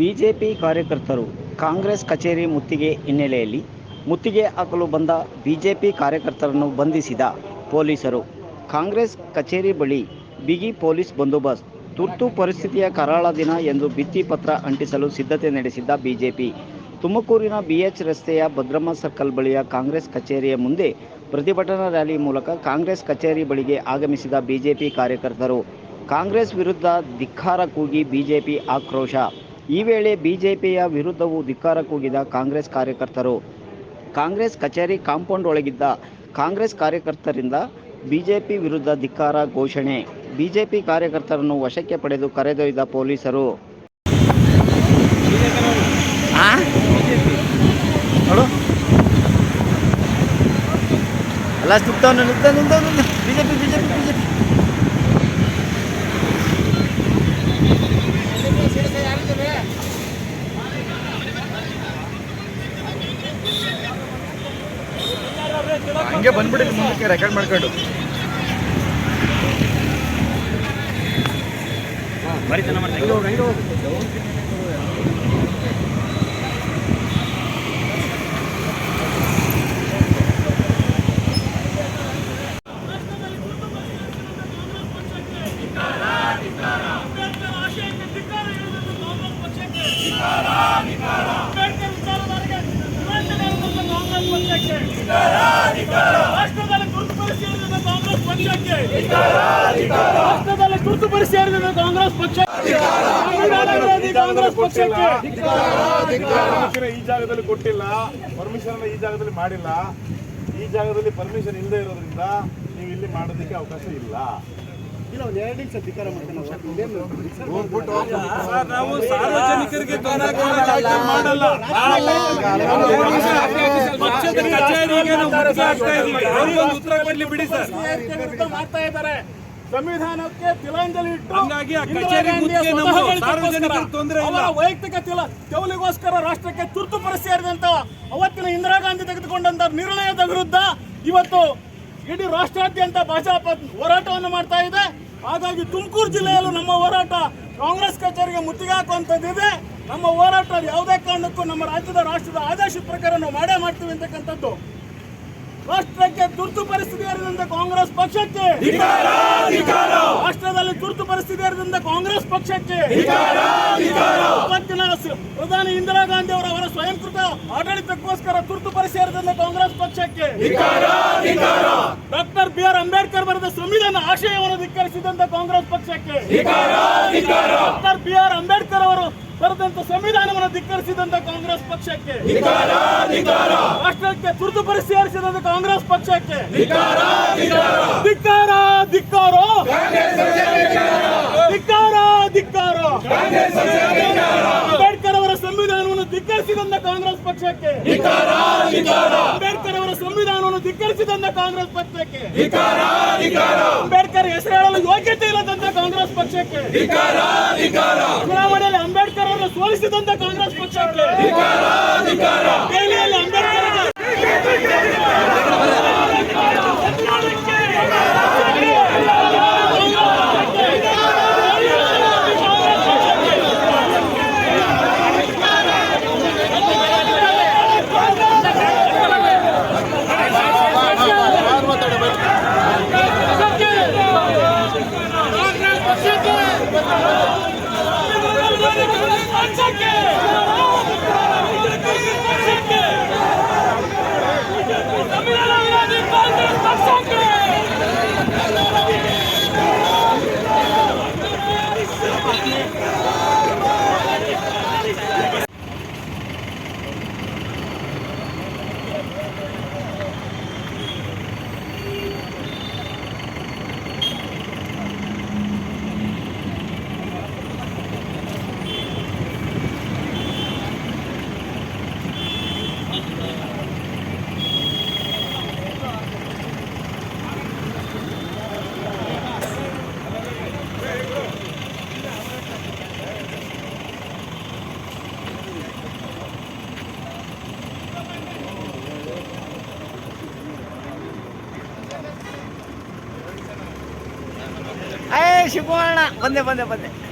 BJP ಕಾರ್ಯಕರ್ತರು ಕಾಂಗ್ರೆಸ್ ಕಚೇರಿ ಮುತ್ತಿಗೆ ಹಿನ್ನೆಲೆಯಲ್ಲಿ ಮುತ್ತಿಗೆ ಹಾಕಲು ಬಂದ ಬಿಜೆಪಿ ಕಾರ್ಯಕರ್ತರನ್ನು ಬಂಧಿಸಿದ ಪೊಲೀಸರು. ಕಾಂಗ್ರೆಸ್ ಕಚೇರಿ ಬಳಿ ಬಿಗಿ ಪೊಲೀಸ್ ಬಂದೋಬಸ್ತ್. ತುರ್ತು ಪರಿಸ್ಥಿತಿಯ ಕರಾಳ ದಿನ ಎಂದು ಭಿತ್ತಿಪತ್ರ ಅಂಟಿಸಲು ಸಿದ್ಧತೆ ನಡೆಸಿದ್ದ ಬಿಜೆಪಿ. ತುಮಕೂರಿನ ಬಿಎಚ್ ರಸ್ತೆಯ ಭದ್ರಮ್ಮ ಸರ್ಕಲ್ ಬಳಿಯ ಕಾಂಗ್ರೆಸ್ ಕಚೇರಿಯ ಮುಂದೆ ಪ್ರತಿಭಟನಾ ರ್ಯಾಲಿ ಮೂಲಕ ಕಾಂಗ್ರೆಸ್ ಕಚೇರಿ ಬಳಿಗೆ ಆಗಮಿಸಿದ ಬಿಜೆಪಿ ಕಾರ್ಯಕರ್ತರು. ಕಾಂಗ್ರೆಸ್ ವಿರುದ್ಧ ಧಿಕ್ಕಾರ ಕೂಗಿ ಬಿಜೆಪಿ ಆಕ್ರೋಶ. ಈ ವೇಳೆ ಬಿಜೆಪಿಯ ವಿರುದ್ಧವೂ ಧಿಕ್ಕಾರ ಕೂಗಿದ ಕಾಂಗ್ರೆಸ್ ಕಾರ್ಯಕರ್ತರು. ಕಾಂಗ್ರೆಸ್ ಕಚೇರಿ ಕಾಂಪೌಂಡ್ ಒಳಗಿದ್ದ ಕಾಂಗ್ರೆಸ್ ಕಾರ್ಯಕರ್ತರಿಂದ ಬಿಜೆಪಿ ವಿರುದ್ಧ ಧಿಕ್ಕಾರ ಘೋಷಣೆ. ಬಿಜೆಪಿ ಕಾರ್ಯಕರ್ತರನ್ನು ವಶಕ್ಕೆ ಪಡೆದು ಕರೆದೊಯ್ದ ಪೊಲೀಸರು. ಅಲ್ಲ ಬಿಜೆಪಿ ಬಿಜೆಪಿ ಬಿಜೆಪಿ. ಹಂಗೆ ಬಂದ್ಬಿಡಿ ಮುಂದಕ್ಕೆ ರೆಕಾರ್ಡ್ ಮಾಡ್ಕೊಂಡು. ಅಂಬೇಡ್ಕರ್ ಆಶಯಕ್ಕೆ ಧಿಕ್ಕಾರ ಹೇಳುವುದು ಕಾಂಗ್ರೆಸ್ ಪಕ್ಷಕ್ಕೆ ಅಂಬೇಡ್ಕರ್ ವಿಚಾರಧಾರೆಗೆ ವಿಮರ್ಶೆ ಹೇಳುವುದು ಕಾಂಗ್ರೆಸ್ ಪಕ್ಷಕ್ಕೆ ರಾಷ್ಟ್ರದಲ್ಲಿ ತುರ್ತುಪಡಿಸಿ ಹೇಳಿದ ಕಾಂಗ್ರೆಸ್ ಪಕ್ಷಕ್ಕೆ. ರಾಷ್ಟ್ರದಲ್ಲಿ ತುರ್ತುಪಡಿಸಿ ಹೇಳಿದ ಕಾಂಗ್ರೆಸ್ ಪಕ್ಷ ಕಾಂಗ್ರೆಸ್ ಪಕ್ಷಕ್ಕೆ. ಪರ್ಮಿಷನ್ ಈ ಜಾಗದಲ್ಲಿ ಕೊಟ್ಟಿಲ್ಲ. ಪರ್ಮಿಷನ್ ಈ ಜಾಗದಲ್ಲಿ ಮಾಡಿಲ್ಲ. ಈ ಜಾಗದಲ್ಲಿ ಪರ್ಮಿಷನ್ ಇಲ್ಲದೆ ಇರೋದ್ರಿಂದ ನೀವು ಇಲ್ಲಿ ಮಾಡೋದಕ್ಕೆ ಅವಕಾಶ ಇಲ್ಲ. ನಾವು ಸಾರ್ವಜನಿಕರಿಗೆ ಮಾಡಲ್ಲ ಪಕ್ಷದ ಕಚೇರಿಗೆ ನಾವು ಮುತ್ತಿಗೆ ಹಾಕ್ತಾ ಇದೀವಿ ಒಂದು ಉತ್ತರ ಕೊಡ್ಲಿ ಬಿಡಿ ಸರ್ ಮಾಡ್ತಾ ಇದ್ದಾರೆ ಸಂವಿಧಾನಕ್ಕೆ ತಿಲಾಂಜಲಿ ಇಟ್ಟು ಹಂಗಾಗಿ ಆ ಕಚೇರಿ ಮುತ್ತಿಗೆ ನಮ್ಮ ಸಾರ್ವಜನಿಕರಿಗೆ ಇಲ್ಲ. ಅವರ ವೈಯಕ್ತಿಕ ತಿಲ ತೆವಲಿಗೋಸ್ಕರ ರಾಷ್ಟ್ರಕ್ಕೆ ತುರ್ತು ಪರಿಸ್ಥಿತಿ ಸೇರಿದಂತ ಅವತ್ತಿನ ಇಂದಿರಾ ಗಾಂಧಿ ತೆಗೆದುಕೊಂಡಂತ ನಿರ್ಣಯದ ವಿರುದ್ಧ ಇವತ್ತು ಇಡೀ ರಾಷ್ಟ್ರಾದ್ಯಂತ ಭಾಜಪ ಹೋರಾಟವನ್ನು ಮಾಡ್ತಾ ಇದೆ. ಹಾಗಾಗಿ ತುಮಕೂರು ಜಿಲ್ಲೆಯಲ್ಲೂ ನಮ್ಮ ಹೋರಾಟ ಕಾಂಗ್ರೆಸ್ ಕಚೇರಿಗೆ ಮುತ್ತಿಗೆ ಹಾಕುವಂಥದ್ದಿದೆ ನಮ್ಮ ಹೋರಾಟ ಯಾವುದೇ ಕಾರಣಕ್ಕೂ ನಮ್ಮ ರಾಜ್ಯದ ರಾಷ್ಟ್ರದ ಆದೇಶ ಪ್ರಕಾರ ನಾವು ಮಾಡೇ ಮಾಡ್ತೀವಿ ಅಂತಕ್ಕಂಥದ್ದು. ರಾಷ್ಟ್ರಕ್ಕೆ ತುರ್ತು ಪರಿಸ್ಥಿತಿ ಇರದಿಂದ ಕಾಂಗ್ರೆಸ್ ಪಕ್ಷಕ್ಕೆ ರಾಷ್ಟ್ರದಲ್ಲಿ ತುರ್ತು ಪರಿಸ್ಥಿತಿ ಇರದಿಂದ ಕಾಂಗ್ರೆಸ್ ಪಕ್ಷಕ್ಕೆ ಇವತ್ತಿನ ಪ್ರಧಾನಿ ಇಂದಿರಾ ಗಾಂಧಿ ಅವರ ಅವರ ಸ್ವಯಂಕೃತ ಆಡಳಿತಕ್ಕೋಸ್ಕರ ತುರ್ತು ಪರಿಸ್ಥಿತಿ ಇರದಿಂದ ಕಾಂಗ್ರೆಸ್ ಪಕ್ಷಕ್ಕೆ ಡಾಕ್ಟರ್ ಬಿ ಆರ್ ಅಂಬೇಡ್ಕರ್ ಬರೆದ ಸಂವಿಧಾನ ಆಶಯವನ್ನು ಧಿಕ್ಕರಿಸಿದಂತ ಕಾಂಗ್ರೆಸ್ ಪಕ್ಷಕ್ಕೆ. ಡಾಕ್ಟರ್ ಬಿ ಆರ್ ಅಂಬೇಡ್ಕರ್ ಅವರು ಬರೆದಂತ ಸಂವಿಧಾನವನ್ನು ಧಿಕ್ಕರಿಸಿದಂತ ಕಾಂಗ್ರೆಸ್ ಪಕ್ಷಕ್ಕೆ. ರಾಷ್ಟ್ರಕ್ಕೆ ತುರ್ತು ಪರಿಶೀಲಿಸಿದಂತ ಕಾಂಗ್ರೆಸ್ ಪಕ್ಷಕ್ಕೆ. ಧಿಕ್ಕಾರ ಧಿಕ್ಕಾರೋ ಧಿಕ್ಕಾರ ಧಿಕ್ಕಾರೋ ಅಂಬೇಡ್ಕರ್ ಅವರ ಸಂವಿಧಾನವನ್ನು ಧಿಕ್ಕರಿಸಿದಂತ ಕಾಂಗ್ರೆಸ್ ಪಕ್ಷಕ್ಕೆ. ಧಿಕ್ಕರಿಸಿದಂತ ಕಾಂಗ್ರೆಸ್ ಪಕ್ಷಕ್ಕೆ. ಅಂಬೇಡ್ಕರ್ ಹೆಸರು ಹೇಳಲು ಯೋಗ್ಯತೆ ಇಲ್ಲದಂತ ಕಾಂಗ್ರೆಸ್ ಪಕ್ಷಕ್ಕೆ. ಚುನಾವಣೆಯಲ್ಲಿ ಅಂಬೇಡ್ಕರ್ ಅವರನ್ನು ಸೋಲಿಸಿದಂತ ಕಾಂಗ್ರೆಸ್ ಪಕ್ಷಕ್ಕೆ. ದೆಹಲಿಯಲ್ಲಿ ಅಂಬೇಡ್ಕರ್ Let's take it! ಶಿವಕುಮಾರಣ್ಣ ಬಂದೆ ಬಂದೆ ಬಂದೆ.